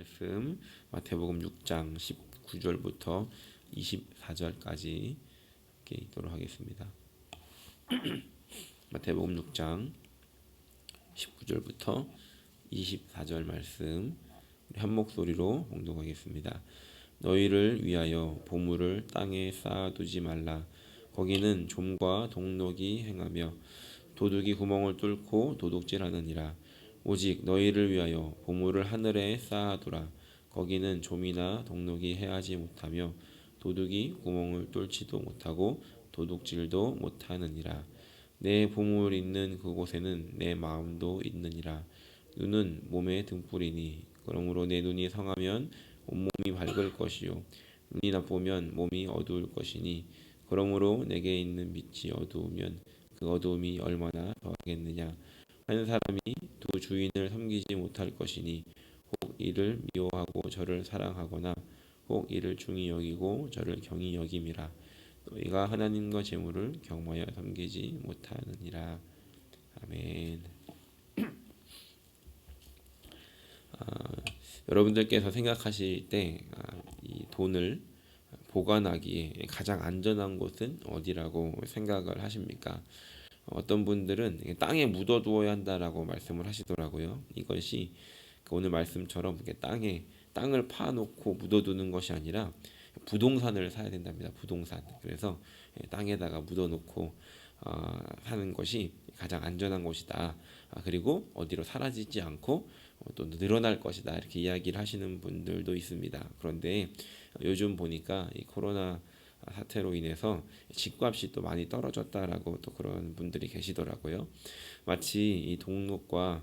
말씀 마태복음 6장 19절부터 24절까지 이렇게 읽도록 하겠습니다. 마태복음 6장 19절부터 24절 말씀 한 목소리로 봉독하겠습니다. 너희를 위하여 보물을 땅에 쌓아두지 말라. 거기는 좀과 동록이 행하며 도둑이 구멍을 뚫고 도둑질하느니라. 오직 너희를 위하여 보물을 하늘에 쌓아두라. 거기는 좀이나 동록이 해하지 못하며 도둑이 구멍을 뚫지도 못하고 도둑질도 못하느니라. 내 보물 있는 그곳에는 내 마음도 있느니라. 눈은 몸의 등불이니 그러므로 내 눈이 성하면 온몸이 밝을 것이요 눈이 나쁘면 몸이 어두울 것이니 그러므로 내게 있는 빛이 어두우면 그 어두움이 얼마나 더하겠느냐 한 사람이 두 주인을 섬기지 못할 것이니 혹 이를 미워하고 저를 사랑하거나 혹 이를 중히 여기고 저를 경히 여김이라 너희가 하나님과 재물을 경모하여 섬기지 못하느니라 아멘. 아, 여러분들께서 생각하실 때이 아, 돈을 보관하기에 가장 안전한 곳은 어디라고 생각을 하십니까? 어떤 분들은 땅에 묻어두어야 한다라고 말씀을 하시더라고요. 이것이 그 오늘 말씀처럼 땅에 땅을 파놓고 묻어두는 것이 아니라 부동산을 사야 된답니다. 부동산. 그래서 땅에다가 묻어놓고 어, 사는 것이 가장 안전한 곳이다. 아, 그리고 어디로 사라지지 않고 어, 또 늘어날 것이다. 이렇게 이야기를 하시는 분들도 있습니다. 그런데 요즘 보니까 이 코로나 사태로 인해서 집값이 또 많이 떨어졌다라고 또 그런 분들이 계시더라고요. 마치 이 동록과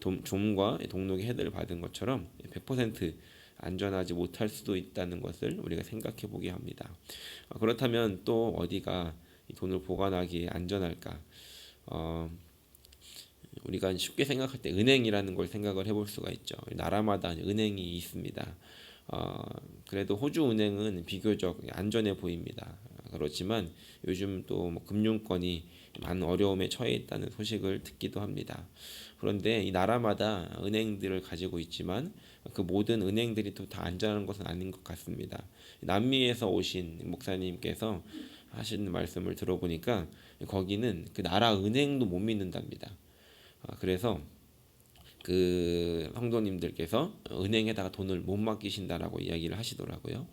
좀과 동록의 해를 받은 것처럼 100% 안전하지 못할 수도 있다는 것을 우리가 생각해 보게 합니다. 어, 그렇다면 또 어디가 돈을 보관하기에 안전할까? 어, 우리가 쉽게 생각할 때 은행이라는 걸 생각을 해볼 수가 있죠. 나라마다 은행이 있습니다. 어, 그래도 호주 은행은 비교적 안전해 보입니다. 그렇지만 요즘 또 뭐 금융권이 많은 어려움에 처해 있다는 소식을 듣기도 합니다. 그런데 이 나라마다 은행들을 가지고 있지만 그 모든 은행들이 또 다 안전한 것은 아닌 것 같습니다. 남미에서 오신 목사님께서 하시는 말씀을 들어보니까 거기는 그 나라 은행도 못 믿는답니다. 아, 그래서 그 성도님들께서 은행에다가 돈을 못 맡기신다라고 이야기를 하시더라고요.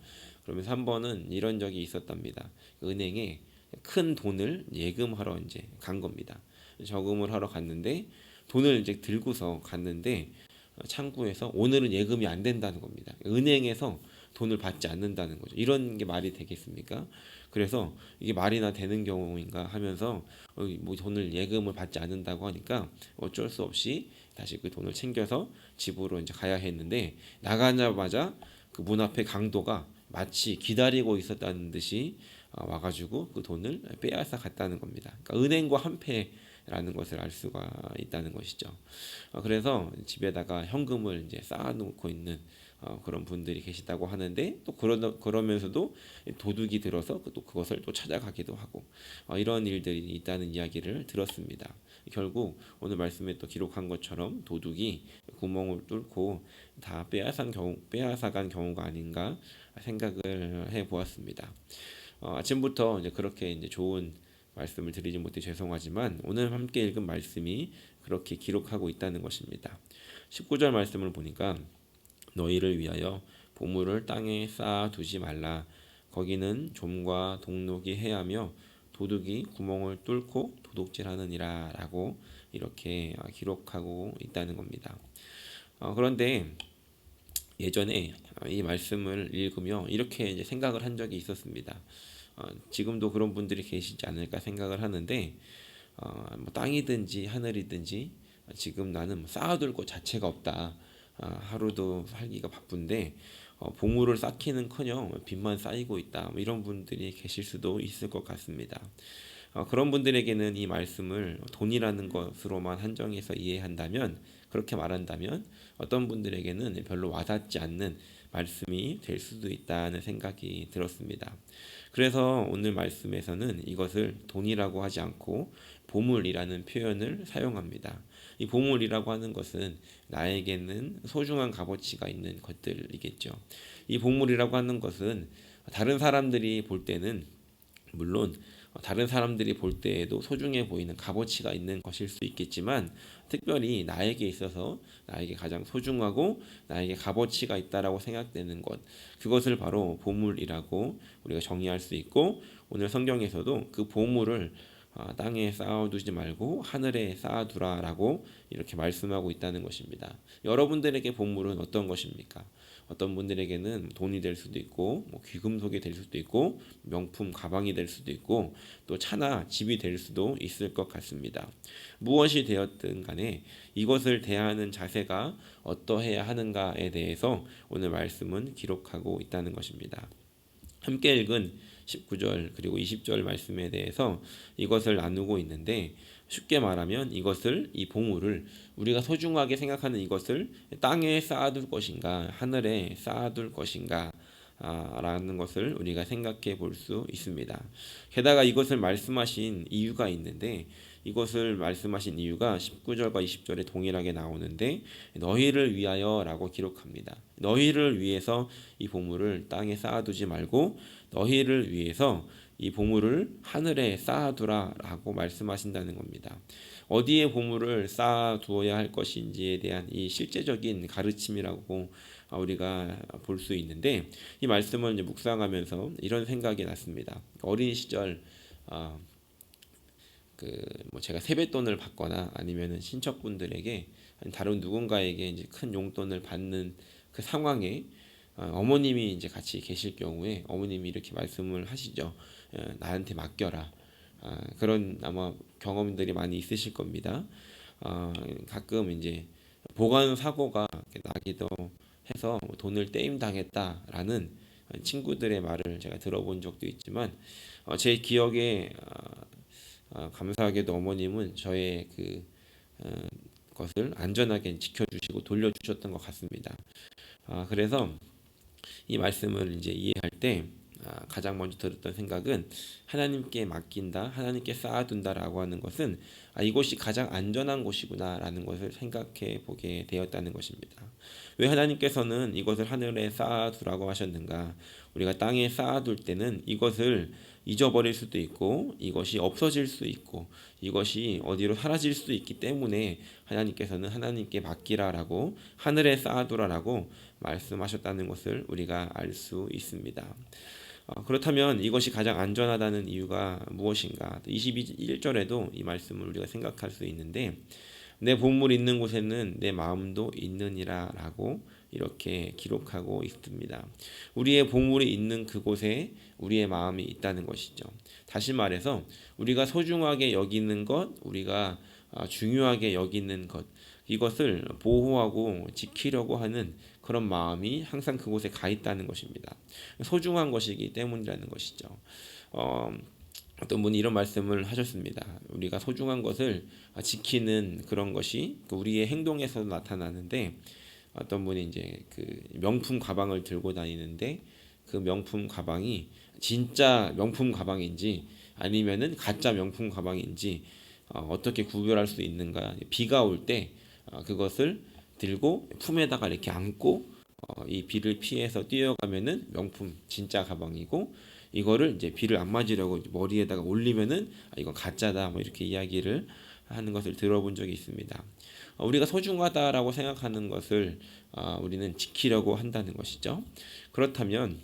그러면서 한 번은 이런 적이 있었답니다. 은행에 큰 돈을 예금하러 이제 간 겁니다. 저금을 하러 갔는데 돈을 이제 들고서 갔는데 창구에서 오늘은 예금이 안 된다는 겁니다. 은행에서 돈을 받지 않는다는 거죠. 이런 게 말이 되겠습니까? 그래서 이게 말이나 되는 경우인가 하면서 뭐 돈을 예금을 받지 않는다고 하니까 어쩔 수 없이 다시 그 돈을 챙겨서 집으로 이제 가야 했는데 나가자마자 그 문 앞에 강도가 마치 기다리고 있었다는 듯이 아, 와가지고 그 돈을 빼앗아 갔다는 겁니다. 그러니까 은행과 한패 라는 것을 알 수가 있다는 것이죠. 어, 그래서 집에다가 현금을 이제 쌓아놓고 있는 어, 그런 분들이 계시다고 하는데 또 그러, 그러면서도 도둑이 들어서 또 그것을 또 찾아가기도 하고 어, 이런 일들이 있다는 이야기를 들었습니다. 결국 오늘 말씀에 또 기록한 것처럼 도둑이 구멍을 뚫고 다 빼앗은 경우 빼앗아간 경우가 아닌가 생각을 해 보았습니다. 어, 아침부터 이제 그렇게 이제 좋은 말씀을 드리지 못해 죄송하지만 오늘 함께 읽은 말씀이 그렇게 기록하고 있다는 것입니다. 19절 말씀을 보니까 너희를 위하여 보물을 땅에 쌓아 두지 말라. 거기는 좀과 동록이 해하며 도둑이 구멍을 뚫고 도둑질하느니라 라고 이렇게 기록하고 있다는 겁니다. 어, 그런데 예전에 이 말씀을 읽으며 이렇게 이제 생각을 한 적이 있었습니다. 어, 지금도 그런 분들이 계시지 않을까 생각을 하는데 어, 뭐 땅이든지 하늘이든지 지금 나는 뭐 쌓아둘 것 자체가 없다. 아, 하루도 살기가 바쁜데 어, 보물을 쌓기는커녕 빚만 쌓이고 있다. 뭐 이런 분들이 계실 수도 있을 것 같습니다. 어, 그런 분들에게는 이 말씀을 돈이라는 것으로만 한정해서 이해한다면 그렇게 말한다면 어떤 분들에게는 별로 와닿지 않는 말씀이 될 수도 있다는 생각이 들었습니다. 그래서 오늘 말씀에서는 이것을 돈이라고 하지 않고 보물이라는 표현을 사용합니다. 이 보물이라고 하는 것은 나에게는 소중한 값어치가 있는 것들이겠죠. 이 보물이라고 하는 것은 다른 사람들이 볼 때는 물론 다른 사람들이 볼 때에도 소중해 보이는 값어치가 있는 것일 수 있겠지만 특별히 나에게 있어서 나에게 가장 소중하고 나에게 값어치가 있다라고 생각되는 것. 그것을 바로 보물이라고 우리가 정의할 수 있고 오늘 성경에서도 그 보물을 아, 땅에 쌓아두지 말고 하늘에 쌓아두라라고 이렇게 말씀하고 있다는 것입니다. 여러분들에게 보물은 어떤 것입니까? 어떤 분들에게는 돈이 될 수도 있고 뭐 귀금속이 될 수도 있고 명품 가방이 될 수도 있고 또 차나 집이 될 수도 있을 것 같습니다. 무엇이 되었든 간에 이것을 대하는 자세가 어떠해야 하는가에 대해서 오늘 말씀은 기록하고 있다는 것입니다. 함께 읽은 19절 그리고 20절 말씀에 대해서 이것을 나누고 있는데 쉽게 말하면 이것을 이 보물을 우리가 소중하게 생각하는 이것을 땅에 쌓아둘 것인가 하늘에 쌓아둘 것인가 아, 라는 것을 우리가 생각해 볼 수 있습니다. 게다가 이것을 말씀하신 이유가 있는데 이것을 말씀하신 이유가 19절과 20절에 동일하게 나오는데 너희를 위하여라고 기록합니다. 너희를 위해서 이 보물을 땅에 쌓아두지 말고 너희를 위해서 이 보물을 하늘에 쌓아두라라고 말씀하신다는 겁니다. 어디에 보물을 쌓아두어야 할 것인지에 대한 이 실제적인 가르침이라고 우리가 볼 수 있는데 이 말씀을 묵상하면서 이런 생각이 났습니다. 어린 시절 어, 그 뭐 제가 세뱃돈을 받거나 아니면은 친척분들에게 다른 누군가에게 이제 큰 용돈을 받는 그 상황에 어, 어머님이 이제 같이 계실 경우에 어머님이 이렇게 말씀을 하시죠. 어, 나한테 맡겨라. 어, 그런 아마 경험들이 많이 있으실 겁니다. 가끔 이제 보관 사고가 나기도 해서 돈을 떼임 당했다라는 친구들의 말을 제가 들어본 적도 있지만 제 기억에 감사하게도 어머님은 저의 그 것을 안전하게 지켜주시고 돌려주셨던 것 같습니다. 그래서 이 말씀을 이제 이해할 때 아, 가장 먼저 들었던 생각은 하나님께 맡긴다, 하나님께 쌓아둔다라고 하는 것은 아, 이곳이 가장 안전한 곳이구나라는 것을 생각해 보게 되었다는 것입니다. 왜 하나님께서는 이것을 하늘에 쌓아두라고 하셨는가? 우리가 땅에 쌓아둘 때는 이것을 잊어버릴 수도 있고 이것이 없어질 수 있고 이것이 어디로 사라질 수 있기 때문에 하나님께서는 하나님께 맡기라라고 하늘에 쌓아두라라고 말씀하셨다는 것을 우리가 알 수 있습니다. 어, 그렇다면 이것이 가장 안전하다는 이유가 무엇인가? 21절에도 이 말씀을 우리가 생각할 수 있는데 내 보물 있는 곳에는 내 마음도 있느니라라고 이렇게 기록하고 있습니다. 우리의 보물이 있는 그곳에 우리의 마음이 있다는 것이죠. 다시 말해서 우리가 소중하게 여기는 것, 우리가 아, 중요하게 여기는 것, 이것을 보호하고 지키려고 하는 그런 마음이 항상 그곳에 가 있다는 것입니다. 소중한 것이기 때문이라는 것이죠. 어, 어떤 분이 이런 말씀을 하셨습니다. 우리가 소중한 것을 지키는 그런 것이 그 우리의 행동에서 나타나는데 어떤 분이 이제 그 명품 가방을 들고 다니는데 그 명품 가방이 진짜 명품 가방인지 아니면은 가짜 명품 가방인지 어, 떻게 구별할 수 있는가? 비가 올때 어, 그것을 들고 품에다가 이렇게 안고 어, 이 비를 피해서 뛰어가면은 명품 진짜 가방이고 이거를 이제 비를 안 맞으려고 머리에다가 올리면은 아, 이건 가짜다 뭐 이렇게 이야기를 하는 것을 들어본 적이 있습니다. 어, 우리가 소중하다라고 생각하는 것을 어, 우리는 지키려고 한다는 것이죠. 그렇다면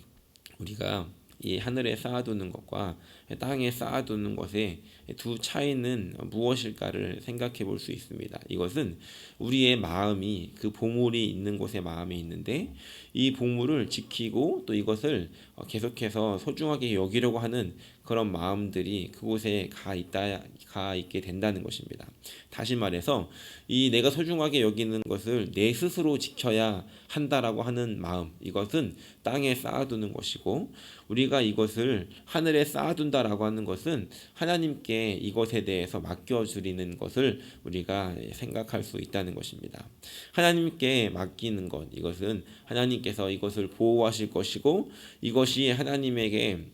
우리가 이 하늘에 쌓아두는 것과 땅에 쌓아두는 것의 두 차이는 무엇일까를 생각해 볼 수 있습니다. 이것은 우리의 마음이 그 보물이 있는 곳에 마음이 있는데 이 보물을 지키고 또 이것을 계속해서 소중하게 여기려고 하는 그런 마음들이 그곳에 가 있다 가 있게 된다는 것입니다. 다시 말해서 이 내가 소중하게 여기는 것을 내 스스로 지켜야 한다라고 하는 마음 이것은 땅에 쌓아두는 것이고 우리가 이것을 하늘에 쌓아둔다라고 하는 것은 하나님께 이것에 대해서 맡겨주리는 것을 우리가 생각할 수 있다는 것입니다. 하나님께 맡기는 것 이것은 하나님께서 이것을 보호하실 것이고 이것 이 하나님에게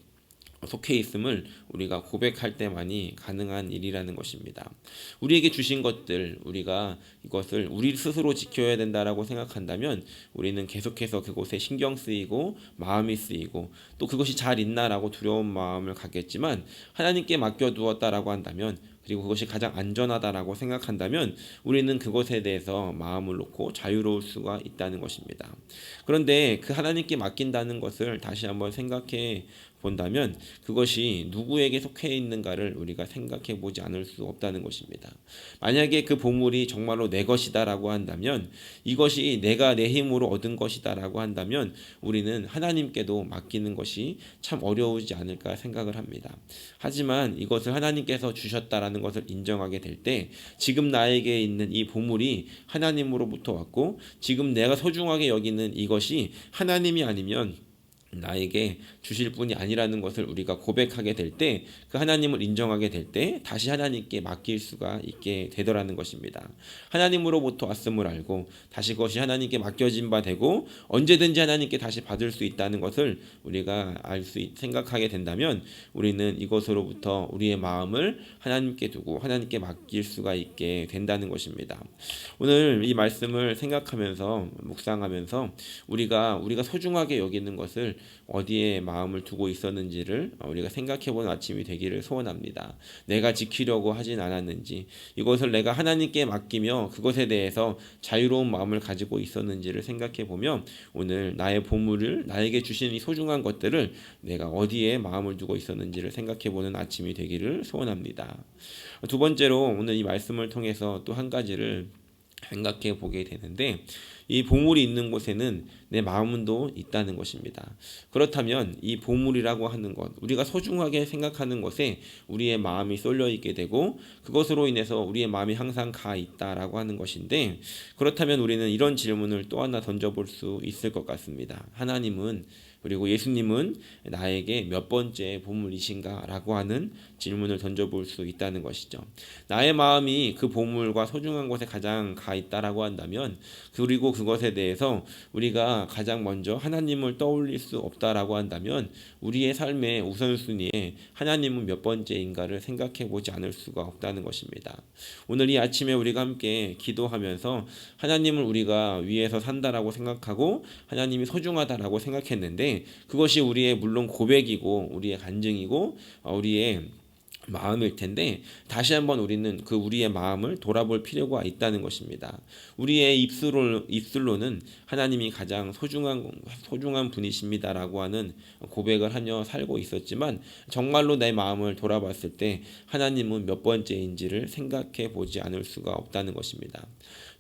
속해 있음을 우리가 고백할 때만이 가능한 일이라는 것입니다. 우리에게 주신 것들 우리가 이것을 우리 스스로 지켜야 된다라고 생각한다면 우리는 계속해서 그곳에 신경 쓰이고 마음이 쓰이고 또 그것이 잘 있나라고 두려운 마음을 갖겠지만 하나님께 맡겨 두었다라고 한다면 그리고 그것이 가장 안전하다라고 생각한다면 우리는 그것에 대해서 마음을 놓고 자유로울 수가 있다는 것입니다. 그런데 그 하나님께 맡긴다는 것을 다시 한번 생각해 본다면 그것이 누구에게 속해 있는가를 우리가 생각해 보지 않을 수 없다는 것입니다. 만약에 그 보물이 정말로 내 것이다라고 한다면 이것이 내가 내 힘으로 얻은 것이다라고 한다면 우리는 하나님께도 맡기는 것이 참 어려우지 않을까 생각을 합니다. 하지만 이것을 하나님께서 주셨다라는 것을 인정하게 될 때 지금 나에게 있는 이 보물이 하나님으로부터 왔고 지금 내가 소중하게 여기는 이것이 하나님이 아니면 나에게 주실 분이 아니라는 것을 우리가 고백하게 될 때 그 하나님을 인정하게 될 때 다시 하나님께 맡길 수가 있게 되더라는 것입니다. 하나님으로부터 왔음을 알고 다시 그것이 하나님께 맡겨진 바 되고 언제든지 하나님께 다시 받을 수 있다는 것을 우리가 알 수 생각하게 된다면 우리는 이것으로부터 우리의 마음을 하나님께 두고 하나님께 맡길 수가 있게 된다는 것입니다. 오늘 이 말씀을 생각하면서 묵상하면서 우리가 우리가 소중하게 여기는 것을 어디에 마음을 두고 있었는지를 우리가 생각해 보는 아침이 되기를 소원합니다. 내가 지키려고 하진 않았는지 이것을 내가 하나님께 맡기며 그것에 대해서 자유로운 마음을 가지고 있었는지를 생각해 보면 오늘 나의 보물을 나에게 주신 이 소중한 것들을 내가 어디에 마음을 두고 있었는지를 생각해 보는 아침이 되기를 소원합니다. 두 번째로 오늘 이 말씀을 통해서 또 한 가지를 생각해 보게 되는데 이 보물이 있는 곳에는 내 마음도 있다는 것입니다. 그렇다면 이 보물이라고 하는 것, 우리가 소중하게 생각하는 것에 우리의 마음이 쏠려 있게 되고 그것으로 인해서 우리의 마음이 항상 가 있다라고 하는 것인데 그렇다면 우리는 이런 질문을 또 하나 던져 볼 수 있을 것 같습니다. 하나님은 그리고 예수님은 나에게 몇 번째 보물이신가라고 하는 질문을 던져볼 수 있다는 것이죠. 나의 마음이 그 보물과 소중한 곳에 가장 가 있다라고 한다면 그리고 그것에 대해서 우리가 가장 먼저 하나님을 떠올릴 수 없다라고 한다면 우리의 삶의 우선순위에 하나님은 몇 번째인가를 생각해 보지 않을 수가 없다는 것입니다. 오늘 이 아침에 우리가 함께 기도하면서 하나님을 우리가 위에서 산다라고 생각하고 하나님이 소중하다라고 생각했는데 그것이 우리의 물론 고백이고 우리의 간증이고 어, 우리의 마음일 텐데 다시 한번 우리는 그 우리의 마음을 돌아볼 필요가 있다는 것입니다. 우리의 입술로 입술로는 하나님이 가장 소중한 소중한 분이십니다라고 하는 고백을 하며 살고 있었지만 정말로 내 마음을 돌아봤을 때 하나님은 몇 번째인지를 생각해 보지 않을 수가 없다는 것입니다.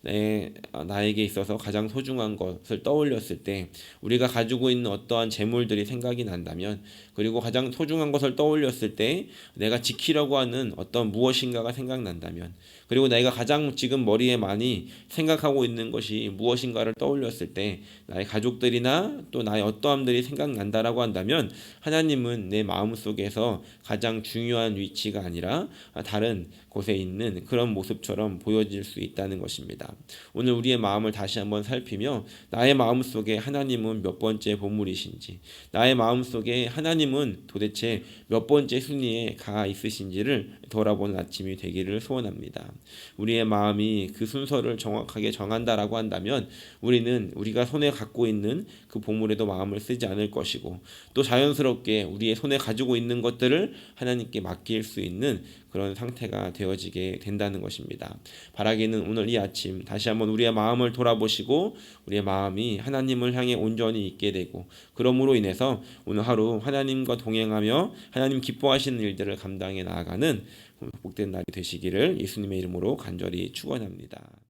내, 나에게 있어서 가장 소중한 것을 떠올렸을 때 우리가 가지고 있는 어떠한 재물들이 생각이 난다면 그리고 가장 소중한 것을 떠올렸을 때 내가 지키려고 하는 어떤 무엇인가가 생각난다면 그리고 내가 가장 지금 머리에 많이 생각하고 있는 것이 무엇인가를 떠올렸을 때 나의 가족들이나 또 나의 어떠함들이 생각난다라고 한다면 하나님은 내 마음 속에서 가장 중요한 위치가 아니라 다른 곳에 있는 그런 모습처럼 보여질 수 있다는 것입니다. 오늘 우리의 마음을 다시 한번 살피며 나의 마음 속에 하나님은 몇 번째 보물이신지, 나의 마음 속에 하나님은 도대체 몇 번째 순위에 가 있으신지를 돌아보는 아침이 되기를 소원합니다. 우리의 마음이 그 순서를 정확하게 정한다라고 한다면 우리는 우리가 손에 갖고 있는 그 보물에도 마음을 쓰지 않을 것이고 또 자연스럽게 우리의 손에 가지고 있는 것들을 하나님께 맡길 수 있는 그런 상태가 되어지게 된다는 것입니다. 바라기는 오늘 이 아침 다시 한번 우리의 마음을 돌아보시고 우리의 마음이 하나님을 향해 온전히 있게 되고 그러므로 인해서 오늘 하루 하나님과 동행하며 하나님 기뻐하시는 일들을 감당해 나아가는 복된 날이 되시기를 예수님의 이름으로 간절히 축원합니다.